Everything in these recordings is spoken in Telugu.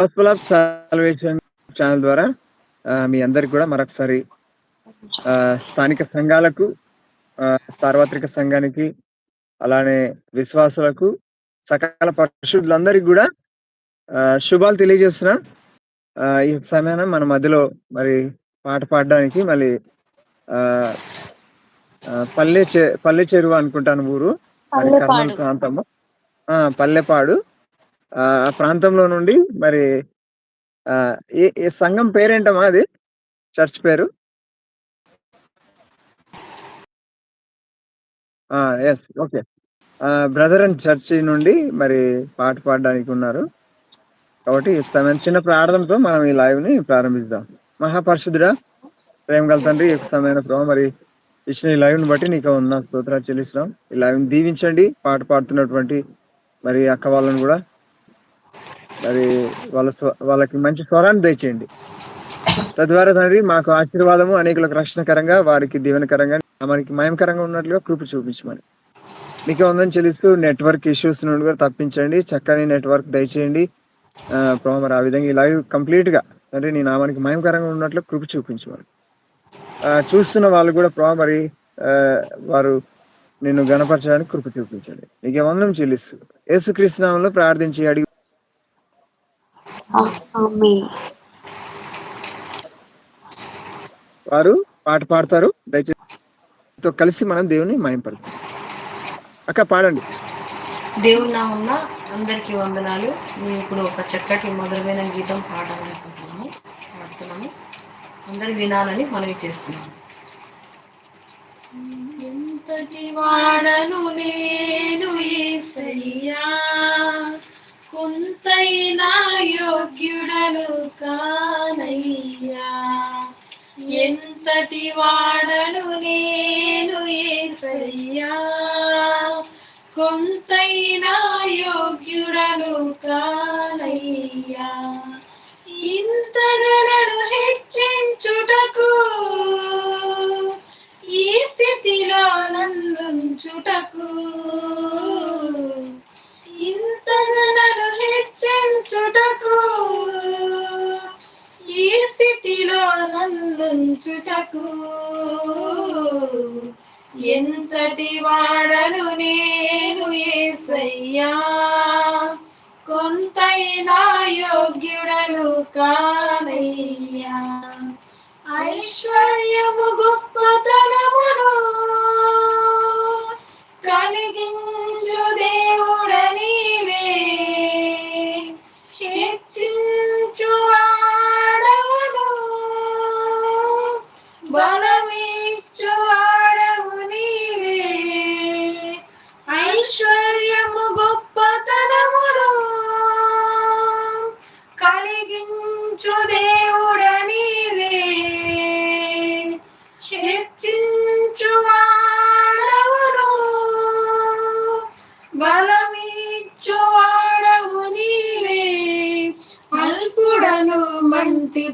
గాస్పెల్ ఆఫ్ సాల్వేషన్ ఛానల్ ద్వారా మీ అందరికి కూడా మరొకసారి స్థానిక సంఘాలకు సార్వత్రిక సంఘానికి, అలానే విశ్వాసులకు, సకల పరిశుద్ధులందరికి ఆహ్, శుభాలు తెలియజేస్తున్నాం. ఈ సమయాన మన మధ్యలో మరి పాట పాడడానికి మళ్ళీ పల్లె చె పల్లె చెరువు అనుకుంటాను ఊరు. కర్నూలు. ప్రాంతము. పల్లెపాడు. ఆ ప్రాంతంలో నుండి మరి ఆహ్, ఏ ఏ సంఘం పేరేంటమ్మా అది? చర్చ్ పేరు? ఆ! ఓకే. బ్రదర్ అండ్ చర్చి నుండి మరి పాట పాడడానికి ఉన్నారు కాబట్టి సమయం చిన్న ప్రార్థనతో మనం ఈ లైవ్‌ని ప్రారంభిద్దాం. మహాపరిశుద్ధుడా, ప్రేమ గల తండ్రి, ఈ యొక్క ప్రభావ మరి ఇచ్చిన ఈ లైవ్‌ని బట్టి నీకు ఉన్న స్తోత్రాలు చెల్లిస్తున్నాం. ఈ లైవ్‌ని దీవించండి. పాట పాడుతున్నటువంటి మరి అక్క వాళ్ళని కూడా మరి వాళ్ళ వాళ్ళకి మంచి స్వరాన్ని దయచేయండి. తద్వారా తండ్రి మాకు ఆశీర్వాదము, అనేకులకు రక్షణకరంగా, వారికి దీవెనకరంగా, మనకి మయంకరంగా ఉన్నట్లుగా కృప చూపించమని. మీకే ఉందని చెల్లిస్తూ నెట్వర్క్ ఇష్యూస్ నుండి కూడా తప్పించండి. చక్కని నెట్వర్క్ దయచేయండి. ప్రభావ మరి ఆ విధంగా ఈ లైవ్ కంప్లీట్‌గా తండ్రి నీ నామానికి మయంకరంగా ఉన్నట్లు కృప చూపించమని. చూస్తున్న వాళ్ళు కూడా ప్రభావ మరి వారు నిన్ను గణపరచడానికి కృప చూపించండి. నీకే వందం చెల్లిస్తూ యేసుక్రీస్తు నామంలో ప్రార్థించి అడిగి వారు పాట పాడతారు. దయచేసి తో కలిసి మనం దేవుని మహిమపరుస్తాం. అక్క పాడండి. దేవుని నామమున అందరికీ వందనాలు. మేము ఇప్పుడు ఒక చక్కటి మధురమైన గీతం పాడాలనుకుంటున్నాము. పాడుతున్నాము. అందరూ వినాలని మనవి చేస్తున్నాము. ఎంతటి వాడను నేను కొంతైనా యోగ్యుడను కానయ్యా. ఎంతటి వాడను నేను ఏసయ్యా. కొంతైనా యోగ్యుడను కానయ్యా. ఇంతగలను హెచ్చించుటకు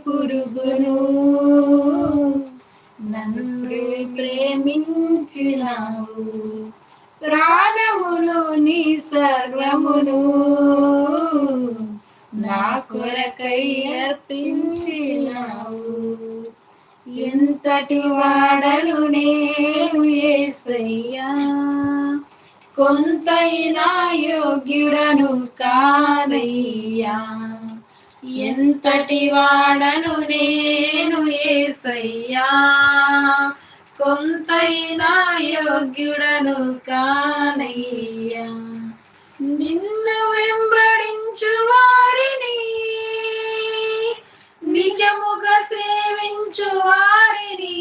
పురుగును నన్ను ప్రేమించినావు. ప్రాణమును నీ సర్వమును నా కొరకై అర్పించినావు. ఎంతటి వాడను నేను ఏసయ్యా. కొంతైనా యోగ్యుడను కా ఎంతటి వాడను నేను ఏసయ్యా? కొంతైనా యోగ్యుడను కానయ్యా. నిన్ను వెంబడించు వారిని నిజముగా సేవించు వారిని.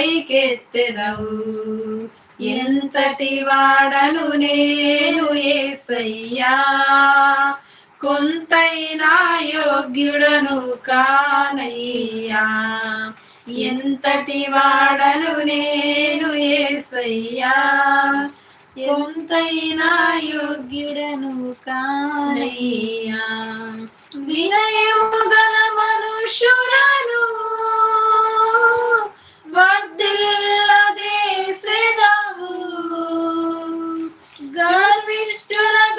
పైకెత్తెదవు. ఎంతటి వాడను నేను ఏసయ్యా. కొంతైనా యోగ్యుడను కానయ్యా. ఎంతటి వాడను నేను ఏసయ్యా. ఎంతైనా యోగ్యుడను కానయ్యా. వినయము గల మనుషులను ود الذي سنه قال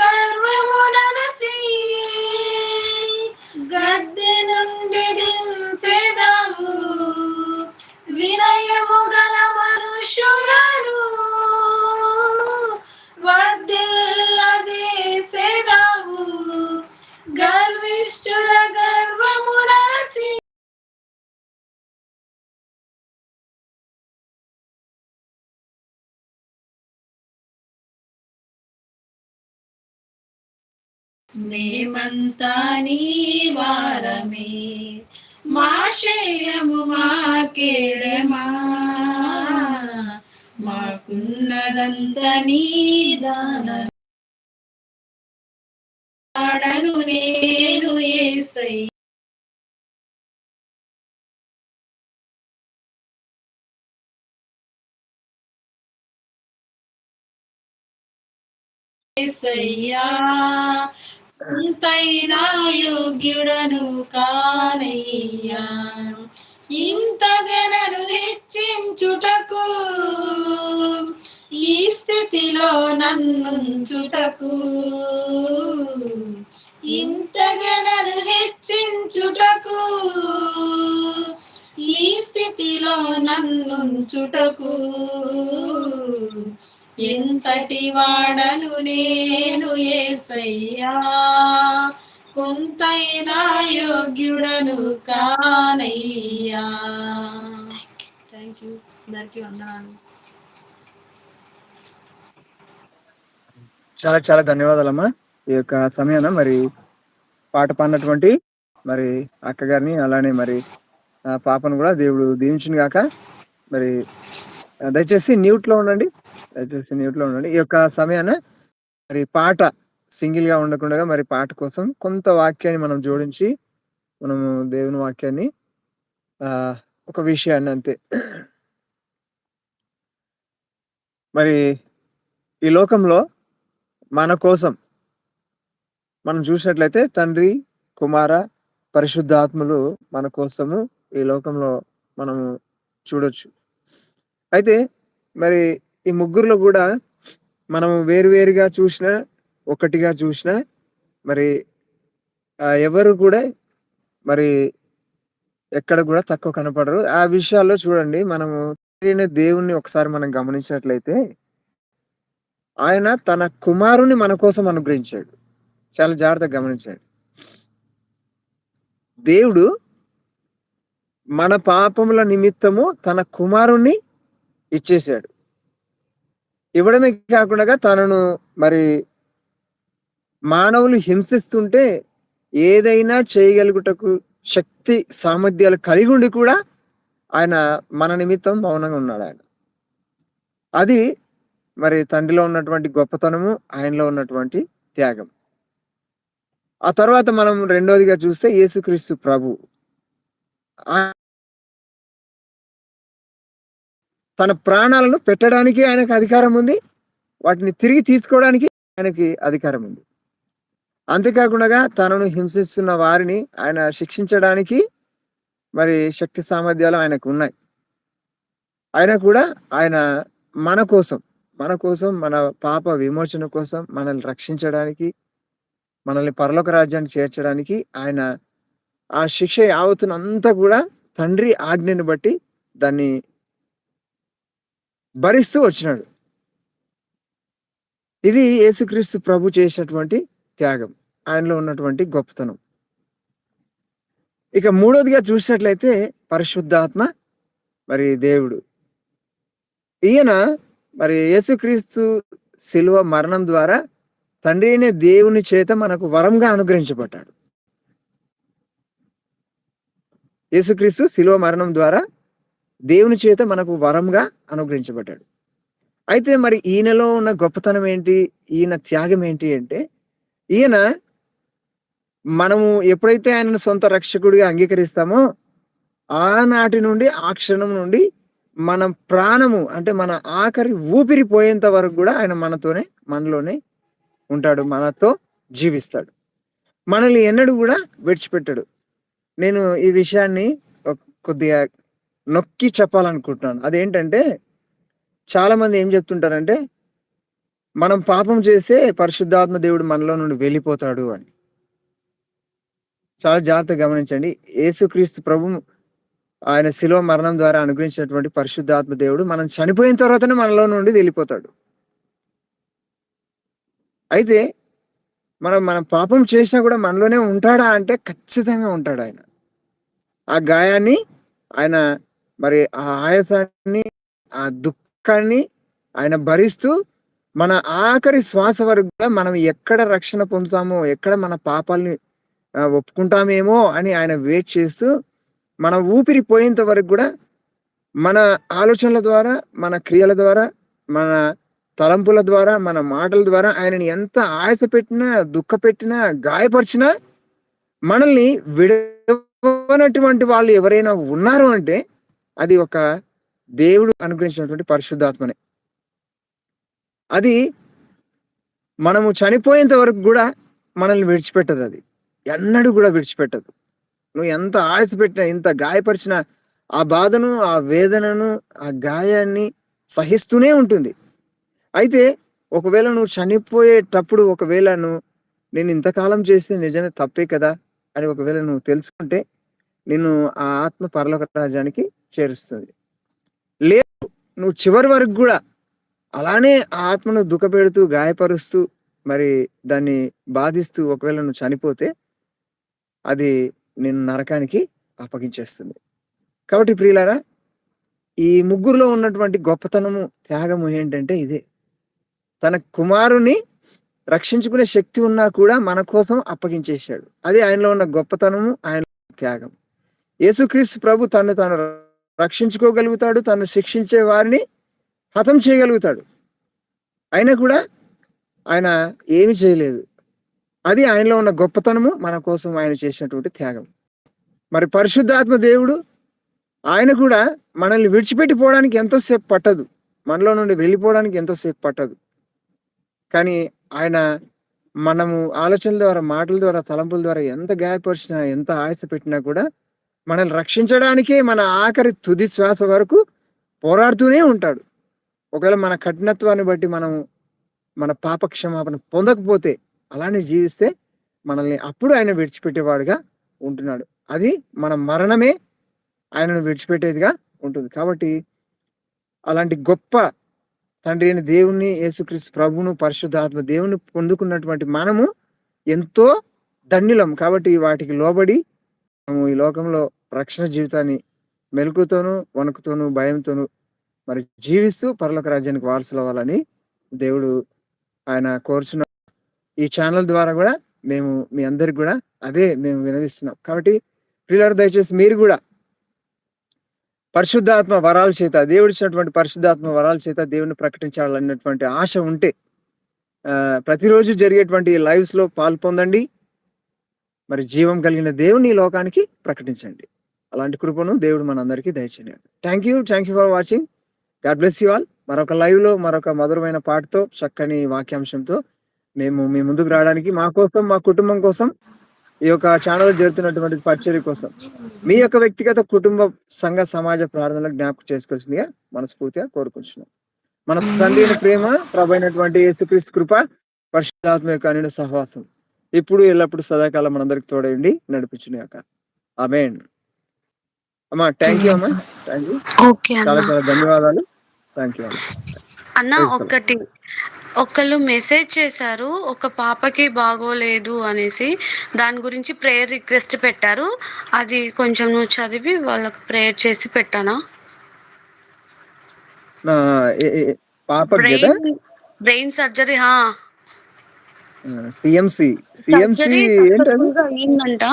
శైలము మా కేడమా మాకున్నదంత నీ దాన ఆడను నేను ఏసై ఏసయ్యా ఇంతైనా యోగ్యుడను కానయ్యా. ఇంతగనను హెచ్చించుటకు ఈ స్థితిలో నన్నుంచుటకు. ఎంతటి వాడను నేను ఏసయ్యా. కొంతైనా యోగ్యుడను కానయ్యా. థ్యాంక్ యూ అందరికీ వందనాలు. చాలా చాలా ధన్యవాదాలమ్మా. ఈ యొక్క సమయాన మరి పాట పాడినటువంటి మరి అక్క గారిని అలానే మరి ఆ పాపను కూడా దేవుడు దీవించిన గాక. మరి దయచేసి న్యూట్లో ఉండండి. దయచేసి న్యూట్లో ఉండండి. ఈ యొక్క సమయాన మరి పాట సింగిల్గా ఉండకుండా మరి పాట కోసం కొంత వాక్యాన్ని మనం జోడించి మనము దేవుని వాక్యాన్ని ఆ ఒక విషయాన్ని అంతే. మరి ఈ లోకంలో మన కోసం మనం చూసినట్లయితే తండ్రి కుమార పరిశుద్ధాత్ములు మన కోసము ఈ లోకంలో మనము చూడొచ్చు. అయితే మరి ఈ ముగ్గురులో కూడా మనం వేరువేరుగా చూసినా ఒకటిగా చూసినా మరి ఎవరు కూడా మరి ఎక్కడ కూడా తక్కువ కనపడరు. ఆ విషయాల్లో చూడండి మనము తెలియని దేవుణ్ణి ఒకసారి మనం గమనించినట్లయితే ఆయన తన కుమారుని మన కోసం అనుగ్రహించాడు. చాలా జాగ్రత్తగా గమనించాడు. దేవుడు మన పాపముల నిమిత్తము తన కుమారుణ్ణి ఇచ్చేశాడు. ఇవ్వడమే కాకుండా తనను మరి మానవులు హింసిస్తుంటే ఏదైనా చేయగలుగుటకు శక్తి సామర్థ్యాలు కలిగి ఉండి కూడా ఆయన మన నిమిత్తం మౌనంగా ఉన్నాడు ఆయన. అది మరి తండ్రిలో ఉన్నటువంటి గొప్పతనము ఆయనలో ఉన్నటువంటి త్యాగం. ఆ తర్వాత మనం రెండోదిగా చూస్తే యేసుక్రీస్తు ప్రభు. తన ప్రాణాలను పెట్టడానికి ఆయనకు అధికారం ఉంది. వాటిని తిరిగి తీసుకోవడానికి ఆయనకి అధికారం ఉంది. అంతేకాకుండా తనను హింసిస్తున్న వారిని ఆయన శిక్షించడానికి మరి శక్తి సామర్థ్యాలు ఆయనకు ఉన్నాయి. అయినా కూడా ఆయన మన కోసం మన కోసం మన పాప విమోచన కోసం మనల్ని రక్షించడానికి మనల్ని పరలోక రాజ్యాన్ని చేర్చడానికి ఆయన ఆ శిక్ష యావత్తునంతా కూడా తండ్రి ఆజ్ఞని బట్టి దాన్ని భరిస్తూ వచ్చినాడు. ఇది యేసుక్రీస్తు ప్రభు చేసినటువంటి త్యాగం. ఆయనలో ఉన్నటువంటి గొప్పతనం. ఇక మూడోదిగా చూసినట్లయితే పరిశుద్ధాత్మ మరి దేవుడు. ఈయన మరి యేసుక్రీస్తు శిలువ మరణం ద్వారా తండ్రి అయిన దేవుని చేత మనకు వరంగా అనుగ్రహించబడ్డాడు. యేసుక్రీస్తు శిలువ మరణం ద్వారా దేవుని చేత మనకు వరంగా అనుగ్రహించబడ్డాడు. అయితే మరి ఈయనలో ఉన్న గొప్పతనం ఏంటి? ఈయన త్యాగం ఏంటి అంటే ఈయన మనము ఎప్పుడైతే ఆయనను సొంత రక్షకుడిగా అంగీకరిస్తామో ఆనాటి నుండి ఆ క్షణం నుండి మన ప్రాణము అంటే మన ఆఖరి ఊపిరి పోయేంత వరకు కూడా ఆయన మనతోనే మనలోనే ఉంటాడు మనతో జీవిస్తాడు. మనల్ని ఎన్నడూ కూడా విడిచిపెట్టాడు. నేను ఈ విషయాన్ని కొద్దిగా నొక్కి చెప్పాలనుకుంటున్నాను. అదేంటంటే చాలామంది ఏం చెప్తుంటారంటే మనం పాపం చేస్తే పరిశుద్ధాత్మ దేవుడు మనలో నుండి వెళ్ళిపోతాడు అని. చాలా జాగ్రత్తగా గమనించండి. యేసుక్రీస్తు ప్రభు ఆయన శిలో మరణం ద్వారా అనుగ్రహించినటువంటి పరిశుద్ధాత్మ దేవుడు మనం చనిపోయిన తర్వాతనే మనలో నుండి వెళ్ళిపోతాడు. అయితే మనం మనం పాపం చేసినా కూడా మనలోనే ఉంటాడా అంటే ఖచ్చితంగా ఉంటాడు ఆయన. ఆ గాయాన్ని ఆయన మరి ఆ ఆయాసాన్ని ఆ దుఃఖాన్ని ఆయన భరిస్తూ మన ఆఖరి శ్వాస వరకు కూడా మనం ఎక్కడ రక్షణ పొందుతామో ఎక్కడ మన పాపాలని ఒప్పుకుంటామేమో అని ఆయన వెయిట్ చేస్తూ మన ఊపిరి పోయేంత వరకు కూడా మన ఆలోచనల ద్వారా మన క్రియల ద్వారా మన తలంపుల ద్వారా మన మాటల ద్వారా ఆయనని ఎంత ఆయాస పెట్టినా దుఃఖ పెట్టినా గాయపరిచినా మనల్ని విడవనటువంటి వాళ్ళు ఎవరైనా ఉన్నారు అంటే అది ఒక దేవుడు అనుగ్రహించినటువంటి పరిశుద్ధాత్మనే. అది మనము చనిపోయేంత వరకు కూడా మనల్ని విడిచిపెట్టదు అది. ఎన్నడూ కూడా విడిచిపెట్టదు. నువ్వు ఎంత ఆయాస పెట్టినా ఎంత గాయపరిచిన ఆ బాధను ఆ వేదనను ఆ గాయాన్ని సహిస్తూనే ఉంటుంది. అయితే ఒకవేళ నువ్వు చనిపోయేటప్పుడు ఒకవేళ నువ్వు నేను ఇంతకాలం చేస్తే నిజమే తప్పే కదా అని ఒకవేళ నువ్వు తెలుసుకుంటే నిన్ను ఆ ఆత్మ పరలోక రాజ్యానికి చేరుస్తుంది. లేదు నువ్వు చివరి వరకు కూడా అలానే ఆ ఆత్మను దుఃఖపెడుతూ గాయపరుస్తూ మరి దాన్ని బాధిస్తూ ఒకవేళ నువ్వు చనిపోతే అది నిన్ను నరకానికి అప్పగించేస్తుంది. కాబట్టి ప్రియులారా ఈ ముగ్గురులో ఉన్నటువంటి గొప్పతనము త్యాగము ఏంటంటే ఇదే. తన కుమారుని రక్షించుకునే శక్తి ఉన్నా కూడా మన కోసం అప్పగించేశాడు. అది ఆయనలో ఉన్న గొప్పతనము ఆయన త్యాగం యేసుక్రీస్తు ప్రభు తను తాను రక్షించుకోగలుగుతాడు తను శిక్షించే వారిని హతం చేయగలుగుతాడు. అయినా కూడా ఆయన ఏమి చేయలేదు. అది ఆయనలో ఉన్న గొప్పతనము మన కోసం ఆయన చేసినటువంటి త్యాగం. మరి పరిశుద్ధాత్మ దేవుడు ఆయన కూడా మనల్ని విడిచిపెట్టి పోవడానికి ఎంతోసేపు పట్టదు. మనలో నుండి వెళ్ళిపోవడానికి ఎంతోసేపు పట్టదు. కానీ ఆయన మనము ఆలోచనల ద్వారా మాటల ద్వారా తలంపుల ద్వారా ఎంత గాయపరిచినా ఎంత ఆయాస పెట్టినా కూడా మనల్ని రక్షించడానికే మన ఆఖరి తుది శ్వాస వరకు పోరాడుతూనే ఉంటాడు. ఒకవేళ మన కఠినత్వాన్ని బట్టి మనం మన పాప క్షమాపణ పొందకపోతే అలానే జీవిస్తే మనల్ని అప్పుడు ఆయన విడిచిపెట్టేవాడుగా ఉంటున్నాడు. అది మన మరణమే ఆయనను విడిచిపెట్టేదిగా ఉంటుంది. కాబట్టి అలాంటి గొప్ప తండ్రి అయిన దేవుణ్ణి యేసుక్రీస్తు ప్రభును పరిశుద్ధాత్మ దేవుని పొందుకున్నటువంటి మనము ఎంతో ధన్యులం. కాబట్టి వాటికి లోబడి మనము ఈ లోకంలో రక్షణ జీవితాన్ని మెలకుతోనూ వణుకుతోనూ భయంతోనూ మరి జీవిస్తూ పరలోక రాజ్యానికి వారసులు అవ్వాలని దేవుడు ఆయన కోరుచున్న ఈ ఛానల్ ద్వారా కూడా మేము మీ అందరికి కూడా అదే మేము వినవిస్తున్నాం. కాబట్టి ప్రియులారు దయచేసి మీరు కూడా పరిశుద్ధాత్మ వరాల చేత దేవుడు ఇచ్చినటువంటి పరిశుద్ధాత్మ వరాల చేత దేవుడిని ప్రకటించాలన్నటువంటి ఆశ ఉంటే ప్రతిరోజు జరిగేటువంటి లైవ్స్లో పాల్పొందండి మరి జీవం కలిగిన దేవుని ఈ లోకానికి ప్రకటించండి. అలాంటి కృపను దేవుడు మనందరికీ దయచేయండి thank you thank you for watching God bless you all మరొక లైవ్లో మరొక మధురమైన పాటతో చక్కని వాక్యాంశంతో మేము మీ ముందుకు రావడానికి మా కోసం మా కుటుంబం కోసం ఈ యొక్క ఛానల్ జరుగుతున్నటువంటి పరిచర్య కోసం మీ యొక్క వ్యక్తిగత కుటుంబ సంఘ సమాజ ప్రార్థనలకు జ్ఞాపకం చేసుకోవాల్సిందిగా మనస్ఫూర్తిగా కోరుకుంటున్నాం. మన తండ్రి ప్రేమ ప్రభు అయినటువంటి యేసుక్రీస్తు కృప పరిశుద్ధాత్మ యొక్క అనిన సహవాసం. ఇప్పుడు ఎల్లప్పుడు సదాకాలం మనందరికి తోడయండి నడిపించిన యొక్క ఆమె అమ్మా థ్యాంక్ యూ అమ్మా. థ్యాంక్ యూ చాలా చాలా ధన్యవాదాలు. థ్యాంక్ యూ అన్న. ఒక్కటి ఒకళ్ళు మెసేజ్ చేశారు ఒక పాపకి బాగోలేదు అనేసి దాని గురించి ప్రేయర్ రిక్వెస్ట్ పెట్టారు. అది కొంచెం నువ్వు చదివి వాళ్ళకి ప్రేయర్ చేసి పెట్టానా? బ్రెయిన్ బ్రెయిన్ సర్జరీ హా. సిఎంసి సిఎంసి అయ్యిందంట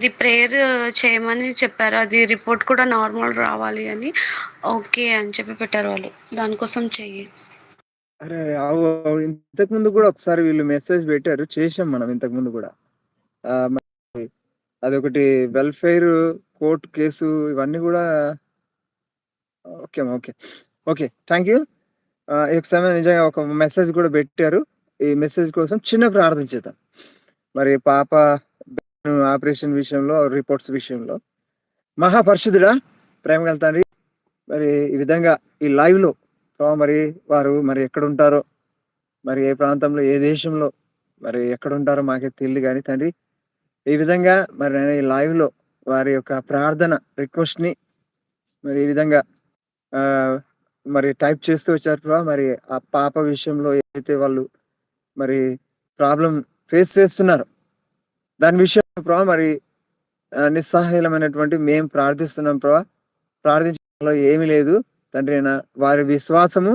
ఇది ప్రేయర్ చేయమని చెప్పారు. అది రిపోర్ట్ కూడా నార్మల్ రావాలి అని. ఓకే అని చెప్పి పెట్టారు వాళ్ళు. దానికోసం చెయ్యి. అరే. ఇంతకు ముందు కూడా ఒకసారి వీళ్ళు మెసేజ్ పెట్టారు. చేసాం మనం ఇంతకు ముందు కూడా. అదొకటి వెల్ఫేర్ కోర్టు కేసు ఇవన్నీ కూడా. Okay okay. Okay thank you ఈ సమయం నిజంగా ఒక మెసేజ్ కూడా పెట్టారు. ఈ మెసేజ్ కోసం చిన్న ప్రార్థన చేద్దాం. మరి పాప ఆపరేషన్ విషయంలో రిపోర్ట్స్ విషయంలో. మహాపరిశుద్ధుడా ప్రేమ తండ్రి మరి ఈ విధంగా ఈ లైవ్లో లో ప్రభావ మరి వారు మరి ఎక్కడ ఉంటారో మరి ఏ ప్రాంతంలో ఏ దేశంలో మరి ఎక్కడ ఉంటారో మాకే తెలియదు కానీ తండ్రి ఈ విధంగా మరి నేను ఈ లైవ్లో లో వారి యొక్క ప్రార్థన రిక్వెస్ట్ని మరి ఈ విధంగా మరి టైప్ చేస్తూ వచ్చారు ప్రభావ మరి ఆ పాప విషయంలో ఏదైతే వాళ్ళు మరి ప్రాబ్లం ఫేస్ చేస్తున్నారు దాని విషయంలో ప్రభా మరి నిస్సహాయమైనటువంటి మేము ప్రార్థిస్తున్నాం ప్రభా. ప్రార్థించడంలో ఏమీ లేదు. తండ్రి అయినా వారి విశ్వాసము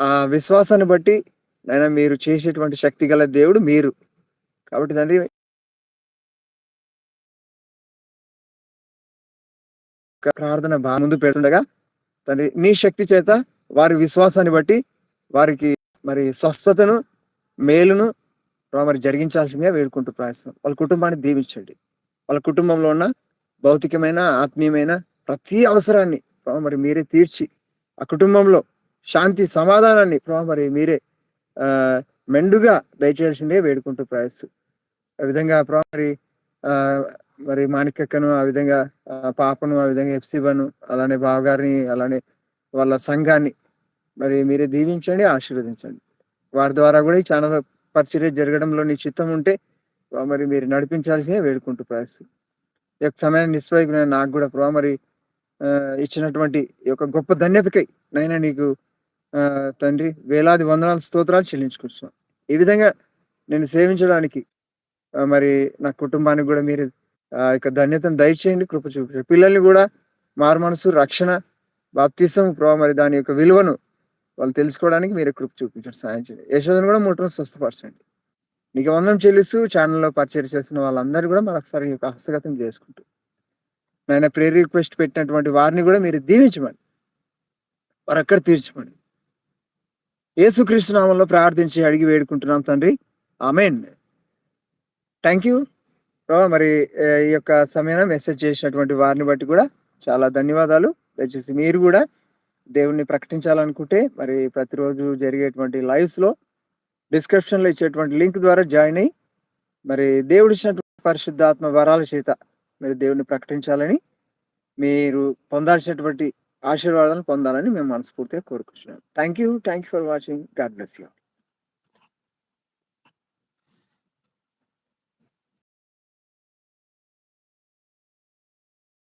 ఆ విశ్వాసాన్ని బట్టి నైనా మీరు చేసేటువంటి శక్తి గల దేవుడు మీరు. కాబట్టి తండ్రి ఒక ప్రార్థన బాగా ముందు పెడుతుండగా తండ్రి నీ శక్తి చేత వారి విశ్వాసాన్ని బట్టి వారికి మరి స్వస్థతను మేలును మరి జరిగించాల్సిందిగా వేడుకుంటూ ప్రార్థిస్తున్నాం. వాళ్ళ కుటుంబాన్ని దీవించండి. వాళ్ళ కుటుంబంలో ఉన్న భౌతికమైన ఆత్మీయమైన ప్రతి అవసరాన్ని మరి మీరే తీర్చి ఆ కుటుంబంలో శాంతి సమాధానాన్ని మరి మీరే ఆ మెండుగా దయచేయాల్సిందే వేడుకుంటూ ప్రయాసు ఆ విధంగా ప్రభావ మరి ఆ మరి మాణికక్కను ఆ విధంగా పాపను ఆ విధంగా ఎఫ్సిబను అలానే బావగారిని అలానే వాళ్ళ సంఘాన్ని మరి మీరే దీవించండి ఆశీర్వదించండి. వారి ద్వారా కూడా ఈ ఛానల్ పరిచర్య జరగడంలో నీ చిత్తం ఉంటే మరి మీరు నడిపించాల్సిందే వేడుకుంటూ ప్రయాసు ఈ యొక్క సమయాన్ని నిస్ప్రయోజన నాకు కూడా ప్రభా మరి ఇచ్చినటువంటి ఈ యొక్క గొప్ప ధన్యతకై నైనా నీకు తండ్రి వేలాది వందనాల స్తోత్రాలు చెల్లించుకుంటున్నాను ఈ విధంగా నేను సేవించడానికి మరి నా కుటుంబానికి కూడా మీరు ఆ యొక్క ధన్యతను దయచేయండి కృప చూపించండి. పిల్లల్ని కూడా మారు మనసు రక్షణ బాప్తిసం ప్రభావ మరి దాని యొక్క విలువను వాళ్ళు తెలుసుకోవడానికి మీరు కృప చూపించండి సాయం చేయండి. యశోదను కూడా ముట్టడం స్వస్థపరచండి. నీకు వందనం చెల్లిస్తూ ఛానల్లో పరిచయం చేస్తున్న వాళ్ళందరూ కూడా మరొకసారి యొక్క హస్తగతం చేసుకుంటూ. నాయన ప్రేర్ రిక్వెస్ట్ పెట్టినటువంటి వారిని కూడా మీరు దీవించమని వారక్కడ తీర్చమని. యేసుక్రీస్తు నామంలో ప్రార్థించి అడిగి వేడుకుంటున్నాం తండ్రి. ఆమెన్. థ్యాంక్ యూ ప్రభా మరి ఈ యొక్క సమయాన్ని మెసేజ్ చేసినటువంటి వారిని బట్టి కూడా చాలా ధన్యవాదాలు. దయచేసి మీరు కూడా దేవుణ్ణి ప్రకటించాలనుకుంటే మరి ప్రతిరోజు జరిగేటువంటి లైవ్స్లో డిస్క్రిప్షన్లో ఇచ్చేటువంటి లింక్ ద్వారా జాయిన్ అయ్యి మరి దేవుడు ఇచ్చినటువంటి పరిశుద్ధాత్మ వరాల చేత మీరు దేవుణ్ణి ప్రకటించాలని మీరు పొందాల్సినటువంటి ఆశీర్వాదాలను పొందాలని మేము మనస్ఫూర్తిగా కోరుకుంటున్నాం. Thank you thank you for watching God bless you